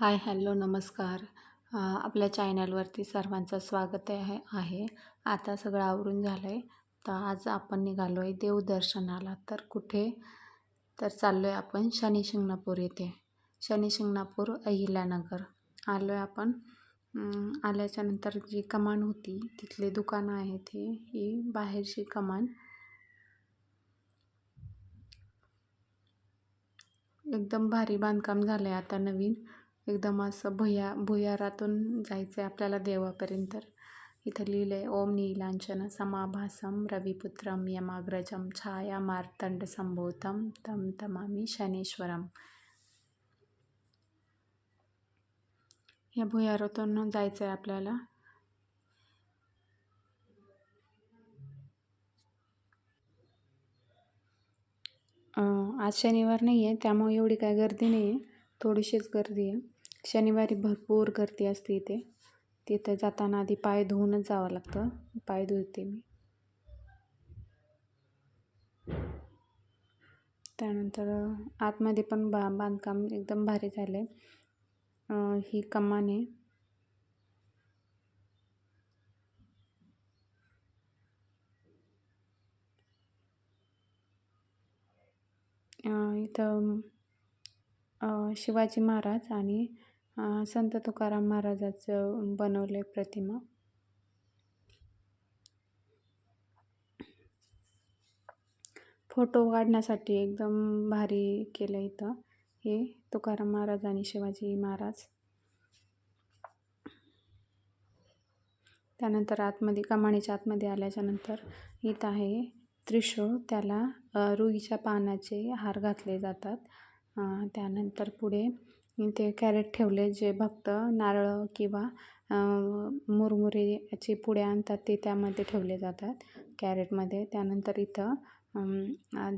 Hi hello नमस्कार. आपल्या चॅनलवरती सर्वांचं स्वागत आहे आहे. आता सगळं आवरून झालं आहे तर आज आपण निघालो आहे देवदर्शनाला. तर कुठे? तर चाललो आहे आपण शनी शिंगणापूर येथे. शनी शिंगणापूर अहिल्यानगर आलो आहे आपण आल्याच्यानंतर जी कमान होती तिथले दुकानं आहेत हे ही बाहेरची कमान. एकदम भारी बांधकाम झालं आहे आता नवीन. एकदम असं भुया भुयारातून जायचं आहे आपल्याला देवापर्यंत. इथं लिहिलं आहे ओम नीलांचन समाभासम रविपुत्रम यमाग्रजम छाया मार्तंड संभोतम तम तमामी शनेश्वरम. या भुयारातून जायचं आहे आपल्याला आज शनिवार नाही आहे त्यामुळे एवढी काय गर्दी नाही आहे थोडीशीच गर्दी आहे. शनिवारी भरपूर गर्दी असते इथे. तिथं जाताना आधी पाय धुवूनच जावं लागतं. पाय धुते मी. त्यानंतर आतमध्ये पण बा बांधकाम एकदम भारी झालं आहे ही कमान आहे. इथं शिवाजी महाराज आणि संत तुकाराम महाराजाचं बनवले प्रतिमा. फोटो काढण्यासाठी एकदम भारी केलं इथं हे तुकाराम महाराज आणि शिवाजी महाराज. त्यानंतर आतमध्ये कमाणीच्या आतमध्ये आल्याच्यानंतर इथं आहे त्रिशूळ. त्याला रुईच्या पानाचे हार घातले जातात. त्यानंतर पुढे ते कॅरेट ठेवले जे भक्त नारळ किंवा मुरमुरेचे पुढे आणतात ते त्यामध्ये ठेवले जातात कॅरेटमध्ये त्यानंतर इथं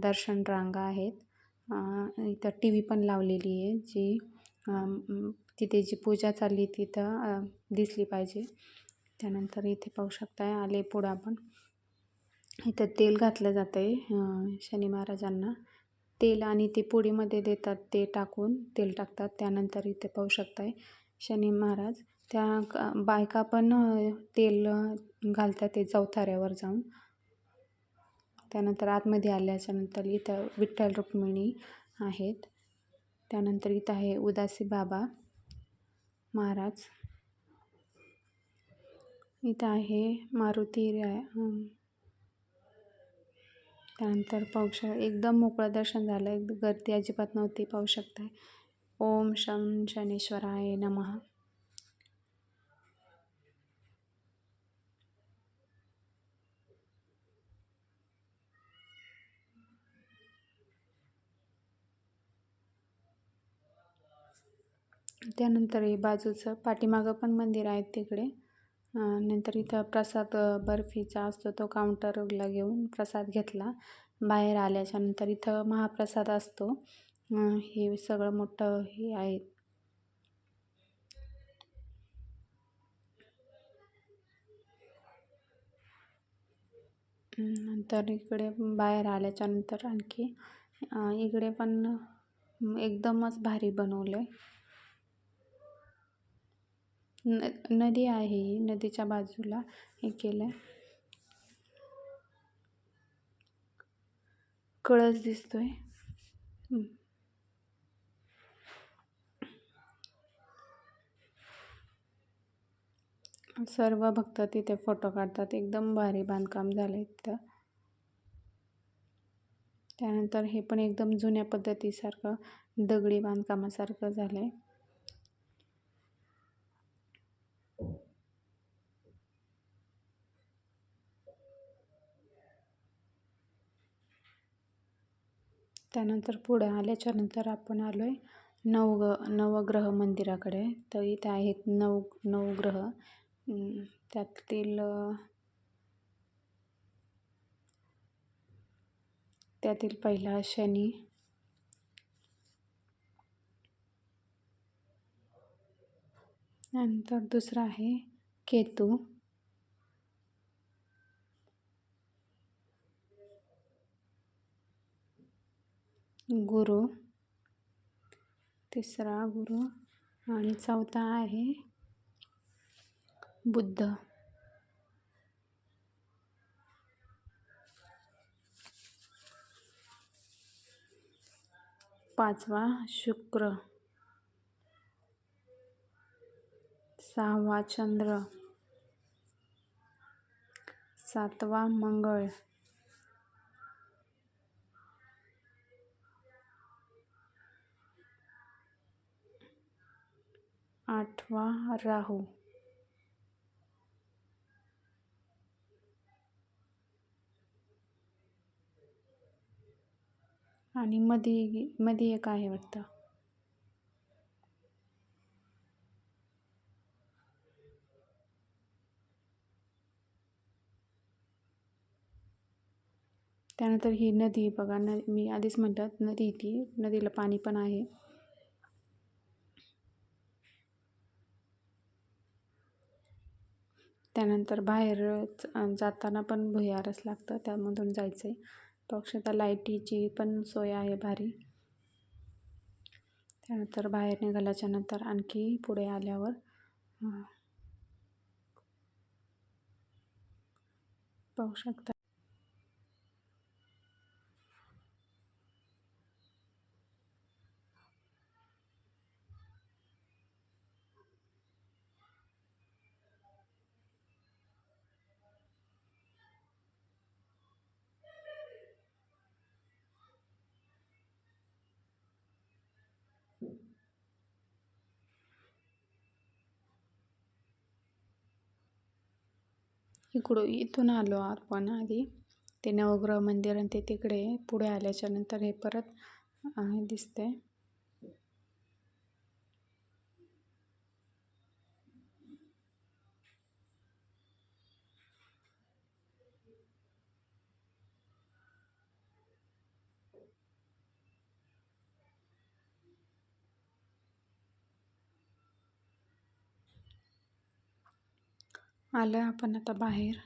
दर्शन रांगा आहेत. इथं टी व्ही पण लावलेली आहे जी तिथे जी पूजा चालली तिथं दिसली पाहिजे. त्यानंतर इथे पाहू शकताय आले पुढं आपण इथं तेल घातलं जातं आहे शनी महाराजांना. तेल आणि ते पोळीमध्ये देतात ते टाकून तेल टाकतात त्यानंतर इथे पाहू शकताय शनी महाराज. त्या बायका पण तेल घालतात ते चौथाऱ्यावर जाऊन. त्यानंतर आतमध्ये आल्याच्यानंतर इथं विठ्ठल रुक्मिणी आहेत. त्यानंतर इथं आहे उदासी बाबा महाराज. इथं आहे मारुती त्यानंतर पाहू शक एकदम मोकळं दर्शन झालं. एकदम गर्दी अजिबात नव्हती पाहू शकताय. ओम शम शनेश्वराय नमः. त्यानंतर हे बाजूचं पाठीमागं पण मंदिर आहे तिकडे. नंतर इथं प्रसाद बर्फीचा असतो तो काउंटरला घेऊन प्रसाद घेतला. बाहेर आल्याच्यानंतर इथं महाप्रसाद असतो. हे सगळं मोठं हे आहे. नंतर इकडे बाहेर आल्याच्यानंतर आणखी इकडे पण एकदमच भारी बनवलं आहे न नदी आहे ही नदीच्या बाजूला हे केलं आहे कळस दिसतोय. सर्व भक्त तिथे फोटो काढतात. एकदम भारी बांधकाम झालं आहे तिथं त्यानंतर हे पण एकदम जुन्या पद्धतीसारखं दगडी बांधकामासारखं झालं आहे त्यानंतर पुढं आल्याच्यानंतर आपण आलो आहे नवग नवग्रह मंदिराकडे. तर इथे आहेत नव नवग्रह. त्यातील त्यातील पहिला शनी. नंतर दुसरा आहे केतू. गुरु तिसरा गुरु आणि चौथा आहे बुद्ध. पाचवा शुक्र सहावा चंद्र सातवा मंगळ. आठवा राहू. आणि मध्ये मध्ये एक आहे वाटतं. त्यानंतर ही नदी बघा न मी आधीच म्हटलं नदी ती नदीला पाणी पण आहे. त्यानंतर बाहेर जाताना पण भुयारच लागतं त्यामधून जायचं आहे पक्षता लाईटीची पण सोय आहे भारी. त्यानंतर बाहेर निघाल्याच्या नंतर आणखी पुढे आल्यावर पाहू शकता इकडं इथून आलो आपण आधी. ते नवग्रह मंदिर आणि ते तिकडे पुढे आल्याच्यानंतर हे परत दिसते आलं आपण आता बाहेर.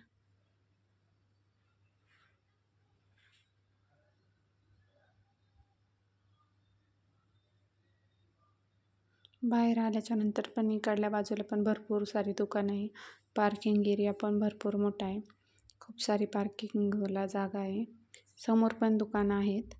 बाहेर आल्याच्यानंतर पण इकडल्या बाजूला पण भरपूर सारी दुकानं आहे. पार्किंग एरिया पण भरपूर मोठा आहे. खूप सारी पार्किंगला जागा आहे. समोर पण दुकानं आहेत.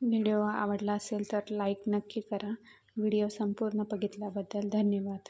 व्हिडिओ आवडला असेल तर लाईक नक्की करा. व्हिडिओ संपूर्ण बघितल्याबद्दल धन्यवाद.